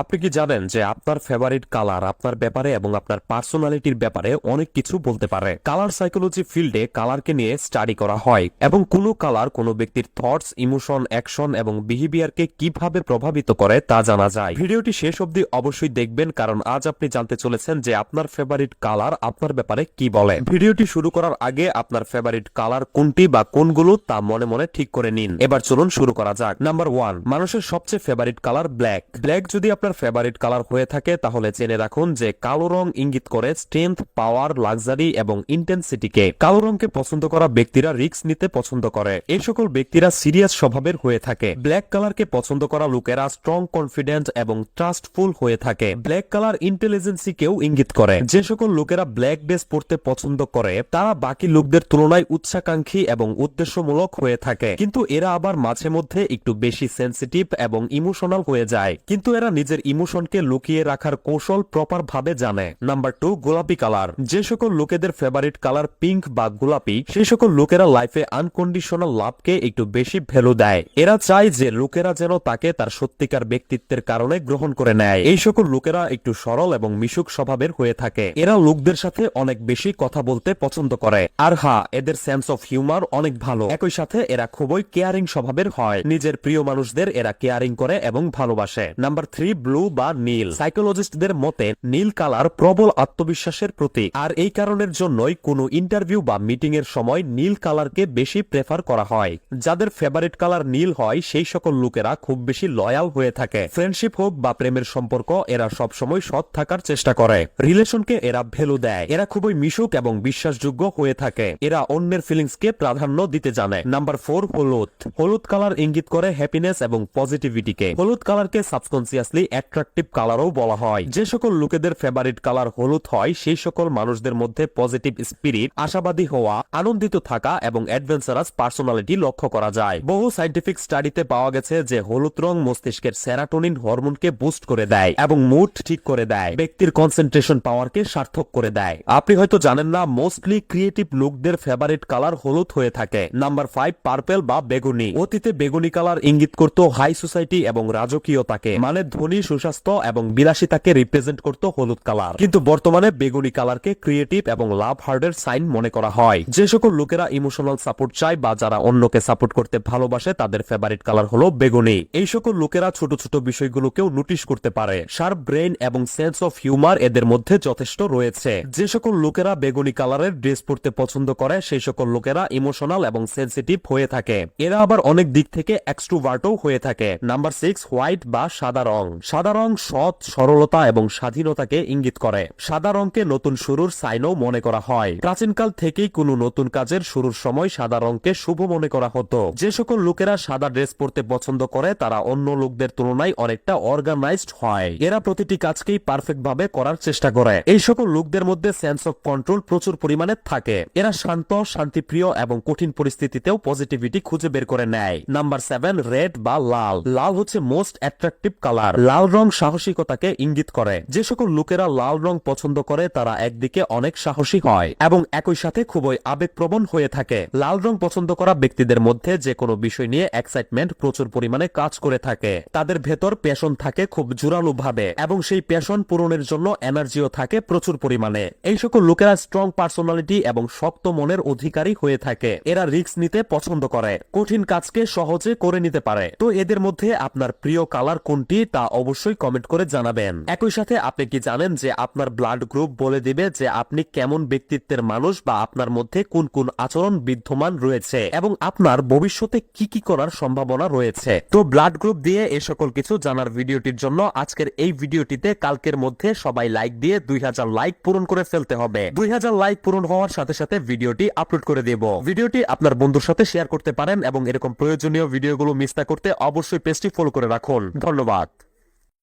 আপনি কি জানেন যে আপনার ফেভারিট কালার আপনার ব্যাপারে এবং আপনার পার্সোনালিটির ব্যাপারে অনেক কিছু বলতে পারে? কালার সাইকোলজি ফিল্ডে কালারকে নিয়ে স্টাডি করা হয় এবং কোনো কালার কোনো ব্যক্তির থটস ইমোশন অ্যাকশন এবং বিহেভিয়ারকে কীভাবে প্রভাবিত করে তা জানা যায়। ভিডিওটি শেষ অবধি অবশ্যই দেখবেন কারণ আজ আপনি জানতে চলেছেন যে আপনার ফেভারিট কালার আপনার ব্যাপারে কি বলে। ভিডিওটি শুরু করার আগে আপনার ফেভারিট কালার কোনটি বা কোনগুলো তা মনে মনে ঠিক করে নিন। এবার চলুন শুরু করা যাক। নাম্বার ওয়ান মানুষের সবচেয়ে ফেভারিট কালার ব্ল্যাক ব্ল্যাক যদি আপনার ফেভারিট কালার হয়ে থাকে, তাহলে জেনে রাখুন যে কালো রং ইঙ্গিত করে স্ট্রেংথ পাওয়ার লাক্সারি এবং ইন্টেন্সিটিকে কালো রংকে পছন্দ করা ব্যক্তিরা রিস্ক নিতে পছন্দ করে। এই সকল ব্যক্তিরা সিরিয়াস স্বভাবের হয়ে থাকে। ব্ল্যাক কালারকে পছন্দ করা লোকেরা স্ট্রং কনফিডেন্ট এবং ট্রাস্টফুল হয়ে থাকে। ব্ল্যাক কালার ইন্টেলিজেন্সিকেও ইঙ্গিত করে। যে সকল লোকেরা ব্ল্যাক ড্রেস পড়তে পছন্দ করে, তারা বাকি লোকদের তুলনায় উচ্চাকাঙ্ক্ষী এবং উদ্দেশ্যমূলক হয়ে থাকে। কিন্তু এরা আবার মাঝে মধ্যে একটু বেশি সেন্সিটিভ এবং ইমোশনাল হয়ে যায়। কিন্তু এরা নিজের ইমোশনকে লুকিয়ে রাখার কৌশল প্রপার ভাবে জানে। নাম্বার টু গোলাপি কালার। যে সকল লোকেদের ফেভারিট কালার পিঙ্ক বা গোলাপি সেই সকল লোকেরা লাইফে আনকন্ডিশনাল লাভকে একটু বেশি ভ্যালু দেয়। এরা চায় যে লোকেরা যেন তাকে তার সত্যিকার ব্যক্তিত্বের কারণে গ্রহণ করে নেয়। এই সকল লোকেরা একটু সরল এবং মিশুক স্বভাবের হয়ে থাকে। এরা লোকদের সাথে অনেক বেশি কথা বলতে পছন্দ করে। আর হ্যাঁ এদের সেন্স অফ হিউমার অনেক ভালো। একই সাথে এরা খুবই কেয়ারিং স্বভাবের হয়। নিজের প্রিয় মানুষদের এরা কেয়ারিং করে এবং ভালোবাসে। নাম্বার থ্রি ব্লু বা নীল। সাইকোলজিস্টদের মতে, নীল কালার প্রবল আত্মবিশ্বাসের প্রতীক। আর এই কারণের জন্যই কোনো ইন্টারভিউ বা মিটিং এর সময় নীল কালারকে বেশি প্রেফার করা হয়। যাদের ফেভারিট কালার নীল হয়, সেই সকল লোকেরা খুব বেশি লয়াল হয়ে থাকে। ফ্রেন্ডশিপ হোক বা প্রেমের সম্পর্ক, এরা সবসময় সৎ থাকার চেষ্টা করে। রিলেশনকে এরা ভ্যালু দেয়। এরা খুবই মিশুক এবং বিশ্বাসযোগ্য হয়ে থাকে। এরা অন্যের ফিলিংসকে প্রাধান্য দিতে জানে। নাম্বার ফোর, হলুদ। হলুদ কালার ইঙ্গিত করে হ্যাপিনেস এবং পজিটিভিটিকে হলুদ কালারকে সাবকনসিয়াসলি অ্যাট্রাকটিভ কালারও বলা হয়। যে সকল লোকেদের ফেভারিট কালার হলুদ হয়, সেই সকল মানুষদের মধ্যে পজিটিভ স্পিরিট আশাবাদী হওয়া, আনন্দিত থাকা এবং অ্যাডভেঞ্চারাস পার্সোনালিটি লক্ষ্য করা যায়। বহু সাইন্টিফিক স্টাডিতে পাওয়া গেছে যে হলুদ রং মস্তিষ্কের সেরাটোনিন হরমোনকে বুস্ট করে দেয় এবং মুড ঠিক করে দেয়। ব্যক্তির কনসেন্ট্রেশন পাওয়ারকে সার্থক করে দেয়। আপনি হয়তো জানেন না মোস্টলি ক্রিয়েটিভ লোকদের ফেভারিট কালার হলুদ হয়ে থাকে। নাম্বার ফাইভ পার্পেল বা বেগুনি। অতীতে বেগুনি কালার ইঙ্গিত করত হাই সোসাইটি এবং রাজকীয়তাকে। মানে ধনী সুস্বাস্থ্য এবং বিলাসিতাকে রিপ্রেজেন্ট করত হলুদ কালার কিন্তু বর্তমানে বেগুনি কালারকে ক্রিয়েটিভ এবং লাভ হার্টের সাইন মনে করা হয়। যে সকল লোকেরা ইমোশনাল সাপোর্ট চায় বা যারা অন্যকে সাপোর্ট করতে ভালোবাসে, তাদের ফেভারিট কালার হলো বেগুনি। এই সকল লোকেরা ছোট ছোট বিষয়গুলোকেও নোটিশ করতে পারে। শার্প ব্রেন এবং সেন্স অফ হিউমার এদের মধ্যে যথেষ্ট রয়েছে। যে সকল লোকেরা বেগুনি কালারের ড্রেস পরতে পছন্দ করে, সেই সকল লোকেরা ইমোশনাল এবং সেন্সিটিভ হয়ে থাকে। এরা আবার অনেক দিক থেকে এক্সট্রোভার্টও হয়ে থাকে। নাম্বার সিক্স হোয়াইট বা সাদা রং। সাদা রং সৎ, সরলতা এবং স্বাধীনতাকে ইঙ্গিত করে। সাদা রংকে নতুন শুরুর সাইনও মনে করা হয়। প্রাচীনকাল থেকেই কোনো নতুন কাজের শুরুর সময় সাদা রংকে শুভ মনে করা হতো। যে সকল লোকেরা সাদা ড্রেস পরতে পছন্দ করে, তারা অন্য লোকদের তুলনায় অনেকটা অর্গানাইজড হয়। এরা প্রতিটি কাজকেই পারফেক্ট ভাবে করার চেষ্টা করে। এই সকল লোকদের মধ্যে সেন্স অফ কন্ট্রোল প্রচুর পরিমাণে থাকে। এরা শান্ত, শান্তিপ্রিয় এবং কঠিন পরিস্থিতিতেও পজিটিভিটি খুঁজে বের করে নেয়। নাম্বার সেভেন রেড বা লাল। লাল হচ্ছে মোস্ট অ্যাট্রাকটিভ কালার লাল রং সাহসিকতাকে ইঙ্গিত করে। যে সকল লোকেরা লাল রং পছন্দ করে, তারা একদিকে অনেক সাহসী হয় এবং একই সাথে খুবই আবেগপ্রবণ হয়ে থাকে। লাল রং পছন্দ করা ব্যক্তিদের মধ্যে যে কোনো বিষয় নিয়ে এক্সাইটমেন্ট প্রচুর পরিমাণে কাজ করে থাকে। তাদের ভেতর প্যাশন থাকে খুব জোরালো ভাবে এবং সেই প্যাশন পূরণের জন্য এনার্জিও থাকে প্রচুর পরিমাণে। এই সকল লোকেরা স্ট্রং পার্সোনালিটি এবং শক্ত মনের অধিকারী হয়ে থাকে। এরা রিস্ক নিতে পছন্দ করে, কঠিন কাজকে সহজে করে নিতে পারে। তো এদের মধ্যে আপনার প্রিয় কালার কোনটি তা অবশ্যই কমেন্ট করে জানাবেন। একই সাথে আপনি কি জানেন যে আপনার ব্লাড গ্রুপ বলে দিবে যে আপনি কেমন ব্যক্তিত্বের মানুষ বা আপনার মধ্যে কোন কোন আচরণ বিদ্যমান রয়েছে এবং আপনার ভবিষ্যতে কি কি করার সম্ভাবনা রয়েছে। তো ব্লাড গ্রুপ দিয়ে এ সকল কিছু জানার ভিডিওটির জন্য আজকের এই ভিডিওটিতে কালকের মধ্যে সবাই লাইক দিয়ে দুই হাজার লাইক পূরণ করে ফেলতে হবে। দুই হাজার লাইক পূরণ হওয়ার সাথে সাথে ভিডিওটি আপলোড করে দেব। ভিডিওটি আপনার বন্ধুর সাথে শেয়ার করতে পারেন এবং এরকম প্রয়োজনীয় ভিডিওগুলো মিস না করতে অবশ্যই পেজটি ফলো করে রাখুন। ধন্যবাদ।